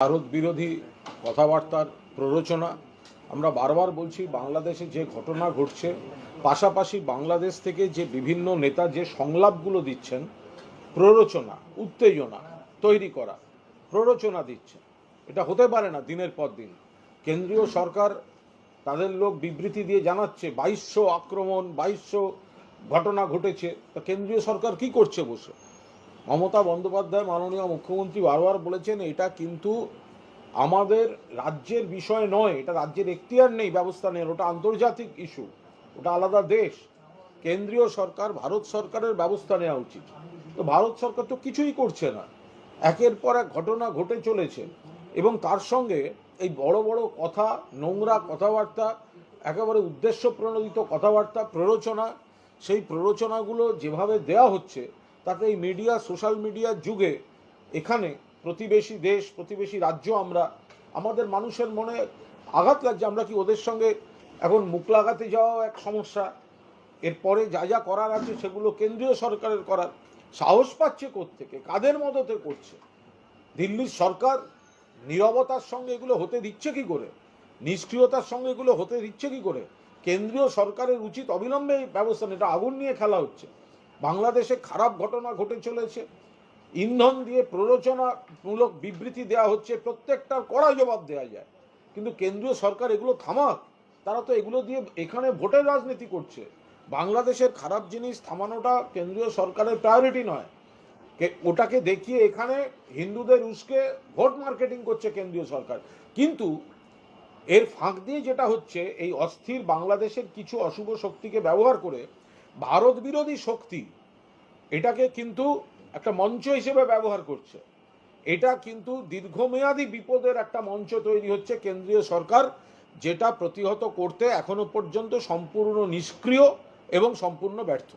ভারত বিরোধী কথাবার্তার প্ররোচনা। আমরা বারবার বলছি, বাংলাদেশে যে ঘটনা ঘটছে, পাশাপাশি বাংলাদেশ থেকে যে বিভিন্ন নেতা যে সংলাপগুলো দিচ্ছেন, প্ররোচনা, উত্তেজনা তৈরি করা, প্ররোচনা দিচ্ছে এটা হতে পারে না দিনের পর দিন। কেন্দ্রীয় সরকার তাদের লোক বিবৃতি দিয়ে জানাচ্ছে, বাইশশো আক্রমণ, বাইশশো ঘটনা ঘটেছে। তা কেন্দ্রীয় সরকার কি করছে বসে? মমতা বন্দ্যোপাধ্যায় মাননীয় মুখ্যমন্ত্রী বারবার বলেছেন, এটা কিন্তু আমাদের রাজ্যের বিষয় নয়, এটা রাজ্যের এখতিয়ার নেই ব্যবস্থা নেই ওটা আন্তর্জাতিক ইস্যু ওটা আলাদা দেশ। কেন্দ্রীয় সরকার, ভারত সরকারের ব্যবস্থা নেওয়া উচিত। তো ভারত সরকার তো কিছুই করছে না। একের পর এক ঘটনা ঘটে চলেছে এবং তার সঙ্গে এই বড় বড় কথা, নোংরা কথাবার্তা, একেবারে উদ্দেশ্য প্রণোদিত কথাবার্তা, প্ররোচনা, সেই প্ররোচনাগুলো যেভাবে দেয়া হচ্ছে তাতে এই মিডিয়া সোশ্যাল মিডিয়ার যুগে এখানে প্রতিবেশী দেশ, প্রতিবেশী রাজ্য আমরা, আমাদের মানুষের মনে আঘাত লাগছে। আমরা কি ওদের সঙ্গে এখন মুখ লাগাতে যাওয়াও এক সমস্যা? এরপরে যা যা করার আছে সেগুলো কেন্দ্রীয় সরকারের করার। সাহস পাচ্ছে থেকে কাদের মদতে করছে? দিল্লির সরকার নীরবতার সঙ্গে এগুলো হতে দিচ্ছে কি করে? নিষ্ক্রিয়তার সঙ্গে এগুলো হতে দিচ্ছে কি করে? কেন্দ্রীয় সরকারের উচিত অবিলম্বে ব্যবস্থা। এটা আগুন নিয়ে খেলা হচ্ছে। বাংলাদেশে খারাপ ঘটনা ঘটে চলেছে। ইন্ধন দিয়ে প্ররোচনামূলক বিবৃতি দেওয়া হচ্ছে প্রত্যেকটার কড়া জবাব দেওয়া যায়। কিন্তু কেন্দ্রীয় সরকার এগুলো থামাক, তারা তো এগুলো দিয়ে এখানে ভোটের রাজনীতি করছে। বাংলাদেশের খারাপ জিনিস থামানোটা কেন্দ্রীয় সরকারের প্রায়োরিটি নয়। ওটাকে দেখিয়ে এখানে হিন্দুদের উস্কে ভোট মার্কেটিং করছে কেন্দ্রীয় সরকার। কিন্তু এর ফাঁক দিয়ে যেটা হচ্ছে, এই অস্থির বাংলাদেশের কিছু অশুভ শক্তিকে ব্যবহার করে ভারত বিরোধী শক্তি এটাকে কিন্তু একটা মঞ্চ হিসেবে ব্যবহার করছে। এটা কিন্তু দীর্ঘমেয়াদী বিপদের একটা মঞ্চ তৈরি হচ্ছে কেন্দ্রীয় সরকার, যেটা প্রতিহত করতে এখনও পর্যন্ত সম্পূর্ণ নিষ্ক্রিয় এবং সম্পূর্ণ ব্যর্থ।